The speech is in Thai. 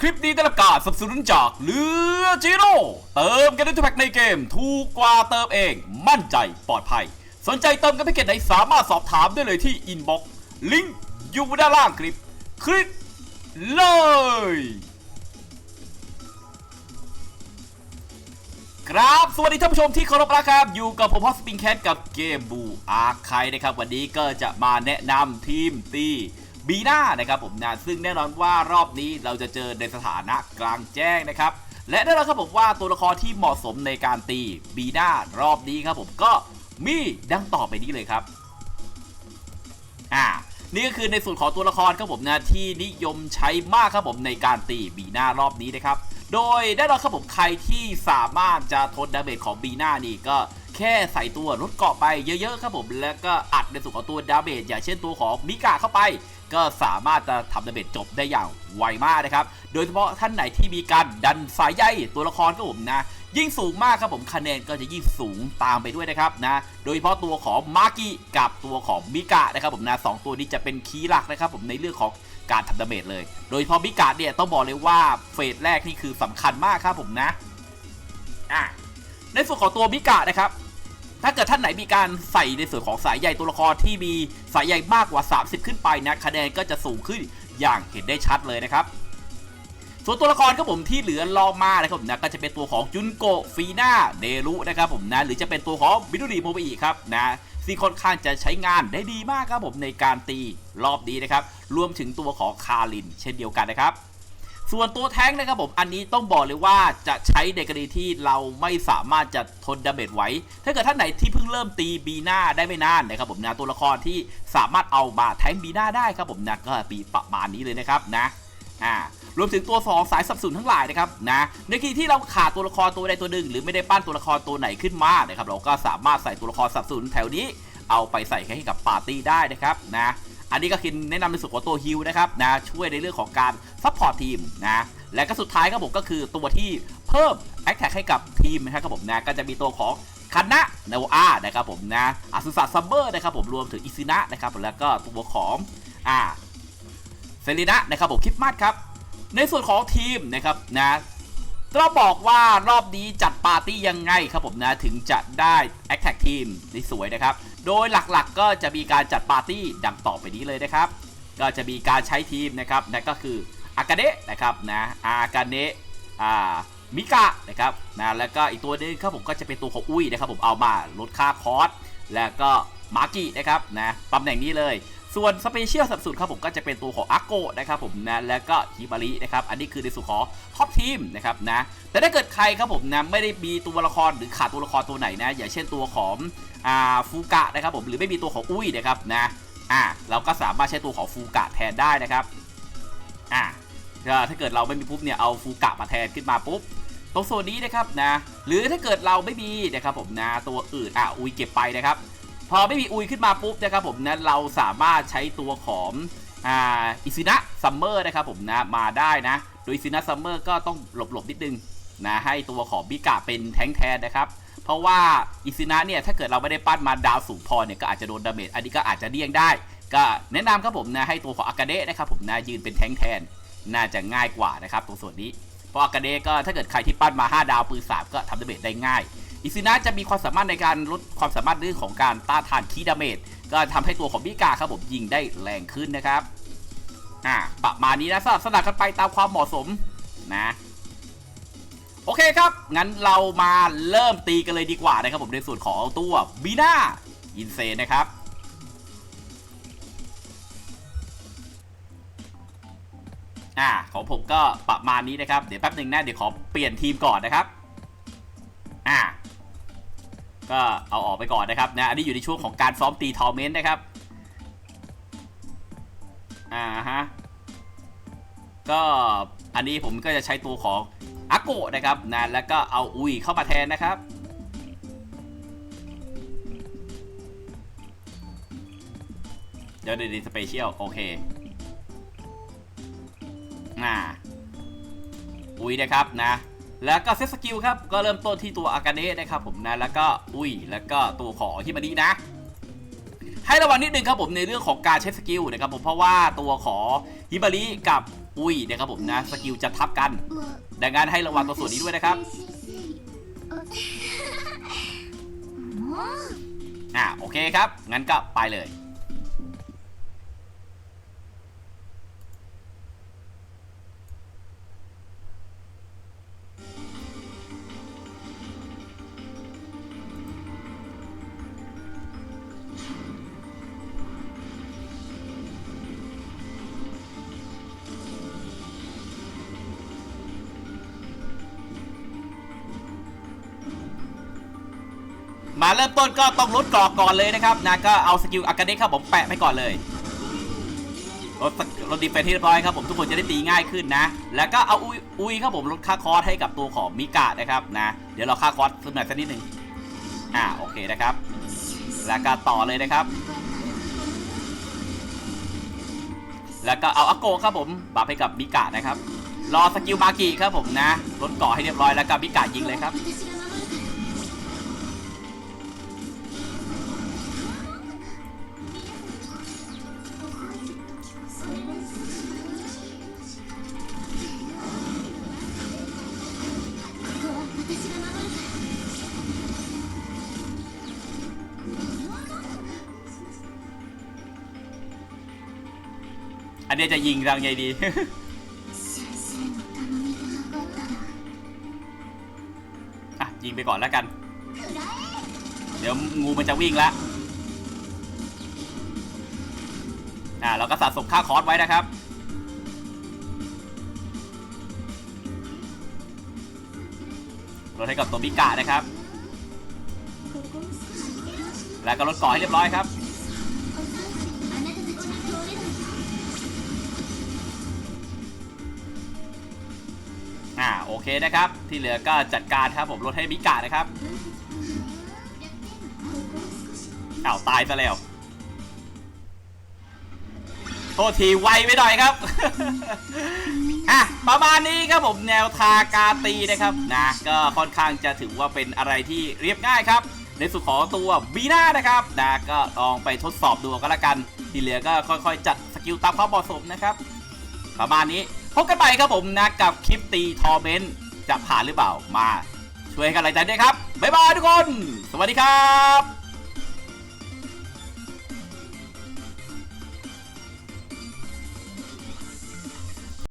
คลิปนี้ได้รับการสนับสนุนจากเรือจีโร่เติมกันด้ทุกแพ็คในเกม ถูกกว่าเติมเอง มั่นใจปลอดภัย สนใจเติมกันแพ็กเกจไหนสามารถสอบถามได้เลยที่อินบ็อกซ์ลิงก์อยู่ด้านล่างคลิป คลิกเลย ครับ สวัสดีท่านผู้ชมที่เคารพรักครับ อยู่กับผมฮอสปิงแคทกับเกมบูอาร์คายนะครับ วันนี้ก็จะมาแนะนำทีมตี บีน่านะครับผมนะซึ่งแน่นอนว่ารอบนี้เราจะเจอในสถานะกลางแจ้งนะครับและแน่นอนครับผมว่าตัวละครที่เหมาะสมในการตีบีน่ารอบนี้ครับผมก็มีดังต่อไปนี้เลยครับอ่านี่ก็คือในส่วนของตัวละครครับผมนะที่นิยมใช้มากครับผมในการตีบีหน้ารอบนี้นะครับโดยได้นอนครับผมใครที่สามารถจะทนดาเมจของบีหน้านี่ก็ แค่ใส่ตัวลดเกาะไปเยอะๆครับผมแล้วก็อัดในส่วนของตัวดาเมจอย่างเช่นตัวของมิกาเข้าไป ก็สามารถจะทำดาเมจจบได้อย่างไวมากนะครับ โดยเฉพาะท่านไหนที่มีการดันสายใยตัวละครครับผมนะ ยิ่งสูงมากครับผมคะแนนก็จะยิ่งสูงตามไปด้วยนะครับนะโดยเฉพาะตัวของมากิกับตัวของมิกะนะครับผมนะสองตัวนี้จะเป็นคีย์หลักนะครับผมในเรื่องของการทำดาเมจเลย โดยเฉพาะมิกะเนี่ยต้องบอกเลยว่าเฟสแรกนี่คือสำคัญมากครับผมนะอะในส่วนของตัวมิกะนะครับ ถ้าเกิดท่านไหนมีการใส่ในส่วนของสายใยตัวละครที่มีสายใยมากกว่า 30 ขึ้นไปนะคะแนนก็จะสูงขึ้นอย่างเห็นได้ชัดเลยนะครับ ส่วนตัวละครครับผมที่เหลือรอมานะครับผมนะก็จะเป็นตัวของจุนโกฟีน่าเดรุนะครับผมนะหรือจะเป็นตัวของบิดูรีโมบิอิครับนะที่ค่อนข้างจะใช้งานได้ดีมากครับผมในการตีรอบนี้นะครับรวมถึงตัวของคาริน เช่นเดียวกันนะครับ ส่วนตัวแท้งนะครับผมอันนี้ต้องบอกเลยว่าจะใช้ในกรณีที่เราไม่สามารถจะทนดาเมจไหวถ้าเกิดท่านไหนที่เพิ่งเริ่มตีบีหน้าได้ไม่นานนะครับผมนะตัวละครที่สามารถเอามาแท้งบีหน้าได้ครับผมนะก็ปีประมาณนี้เลยนะครับนะอ่ารวมถึงตัว 2 สายสับสนทั้งหลายนะครับนะในกรณีที่เราขาดตัวละครตัวใดตัวหนึ่ง หรือไม่ได้ปั้นตัวละครตัวไหนขึ้นมานะครับเราก็สามารถใส่ตัวละครสับสนแถวนี้เอาไปใส่ให้กับปาร์ตี้ได้นะครับนะ อันนี้ก็คือแนะนำในส่วนของตัวฮิลนะครับนะช่วยในเรื่องของการซัพพอร์ตทีมนะและก็สุดท้ายครับผมก็คือตัวที่เพิ่มแอคแท็กให้กับทีมนะครับผมนะก็จะมีตัวของคันนะโนอานะครับผมนะอาสุสะซัมเบอร์นะครับผมรวมถึงอิซินะนะครับแล้วก็ตัวของอ่าเซรีนะนะครับผมคิดมาสครับ ในส่วนของทีมนะครับนะเราบอกว่ารอบนี้จัดปาร์ตี้ยังไงครับผมนะถึงจะได้แอคแท็กทีมได้สวยนะครับ โดยหลักๆก็จะมีการจัดปาร์ตี้ดังต่อไปนี้เลยนะครับ ก็จะมีการใช้ทีมนะครับนั่นก็คืออากาเนะนะครับนะอากาเนะอ่ามิกะนะครับนะแล้วก็อีกตัวหนึงครับผมก็จะเป็นตัวของอุ้ยนะครับผมเอามาลดค่าคอสแล้วก็มากินะครับนะตำแหน่งนี้เลย ส่วนสเปเชียลสับสุดครับผมก็จะเป็นตัวของอาโกนะครับผมนะแล้วก็ฮิมารินะครับอันนี้คือในส่วนของท็อปทีมนะครับนะแต่ถ้าเกิดใครครับผมนะไม่ได้มีตัวละครหรือขาดตัวละครตัวไหนนะอย่างเช่นตัวของอ่าฟูกะนะครับผมหรือไม่มีตัวของอุ้ยนะครับนะอ่าเราก็สามารถใช้ตัวของฟูกะแทนได้นะครับอ่าถ้าเกิดเราไม่มีปุ๊บเนี่ยเอาฟูกะมาแทนขึ้นมาปุ๊บตรงโซนนี้นะครับนะหรือถ้าเกิดเราไม่มีนะครับผมนะตัวอื่นอะอุ้ยเก็บไปนะครับ พอไม่มีอุยขึ้นมาปุ๊บนะครับผมนะเราสามารถใช้ตัวของอ่าอิซินะซัมเมอร์นะครับผมนะมาได้นะ โดยอิซินะซัมเมอร์ก็ต้องหลบๆนิดนึงนะให้ตัวของบิกะเป็นแทงแทนนะครับ เพราะว่าอิซินะเนี่ยถ้าเกิดเราไม่ได้ปั้นมาดาวสูงพอเนี่ยก็อาจจะโดนดาเมจอันนี้ก็อาจจะเลี่ยงได้ ก็แนะนำครับผมนะให้ตัวของอากาเดะนะครับผมนะยืนเป็นแทงแทน น่าจะง่ายกว่านะครับตรงส่วนนี้ เพราะอากาเดะก็ถ้าเกิดใครที่ปั้นมา 5 ดาวปืนสามก็ทำดาเมจได้ง่าย อิซินะจะมีความสามารถในการลดความสามารถเรื่องของการต้านทานคีดาเมจก็ทำให้ตัวของบิกาครับผมยิงได้แรงขึ้นนะครับอ่าประมาณนี้นะสลับสลับกันไปตามความเหมาะสมนะโอเคครับ งั้นเรามาเริ่มตีกันเลยดีกว่านะครับผมในส่วนของตัวบีน่าอินเซนนะครับอ่าของผมก็ประมาณนี้นะครับ เดี๋ยวแป๊บหนึ่งนะ เดี๋ยวขอเปลี่ยนทีมก่อนนะครับ อ่า ก็เอาออกไปก่อนนะครับนะอันนี้อยู่ในช่วงของการซ้อมตีทอร์เมนต์นะครับอ่าฮะก็อันนี้ผมก็จะใช้ตัวของอาโกะนะครับนะแล้วก็เอาอุยเข้ามาแทนนะครับเดี๋ยวดีสเปเชียลโอเคอ่าอุยนะครับนะ แล้วก็เซตสกิลครับ ก็เริ่มต้นที่ตัวอากาเนะนะครับผมนะ แล้วก็อุ้ย แล้วก็ตัวของฮิมารินะ ให้ระวังนิดนึงครับผมในเรื่องของการใช้สกิลนะครับผมเพราะว่าตัวของฮิมาริกับอุ้ยนะครับผมนะสกิลจะทับกัน ดังนั้นให้ระวังตัวส่วนนี้ด้วยนะครับอ่าโอเคครับ งั้นก็ไปเลย มาเริ่มต้นก็ต้องลดกรอกก่อนเลยนะครับนะก็เอาสกิลอากาเดครับผมแปะไปก่อนเลยลดลดดีเฟนที่เรียบร้อยครับผมทุกคนจะได้ตีง่ายขึ้นนะ แล้วก็เอาอุยอุยครับผมลดค่าคอร์สให้กับตัวของมิกะนะครับนะเดี๋ยวเราค่าคอร์สสักหน่อยสักนิดหนึ่งอ่าโอเคนะครับ แล้วก็ต่อเลยนะครับ แล้วก็เอาอโกครับผมบัฟให้กับมิกะนะครับ รอสกิลมากิครับผมนะลดเกาะให้เรียบร้อยแล้วก็มิกะยิงเลยครับ อันนี้จะยิงทางไงดี อะ ยิงไปก่อนแล้วกัน เดี๋ยวงูมันจะวิ่งละอ่าเราก็สะสมค่าคอร์สไว้นะครับลดให้กับตัวมิกานะครับ แล้วก็ลดก่อให้เรียบร้อยครับ โอเคนะครับ ที่เหลือก็จัดการครับผมลดให้มิกะนะครับอ้าวตายซะแล้ว โทษทีไวไปหน่อยครับ อะประมาณนี้ครับผมแนวทาการตีนะครับนะก็ค่อนข้างจะถือว่าเป็นอะไรที่เรียบง่ายครับ ในส่วนของตัวบีน่านะครับนะก็ลองไปทดสอบดูก็แล้วกัน ที่เหลือก็ค่อยๆ จัดสกิลตามความเหมาะสมนะครับ ประมาณนี้ พบกันใหม่ครับผมนะกับคลิปตีทอร์เมนจะผ่านหรือเปล่ามา ช่วยให้กันหลายใจด้วยครับ บ๊ายบายทุกคน สวัสดีครับ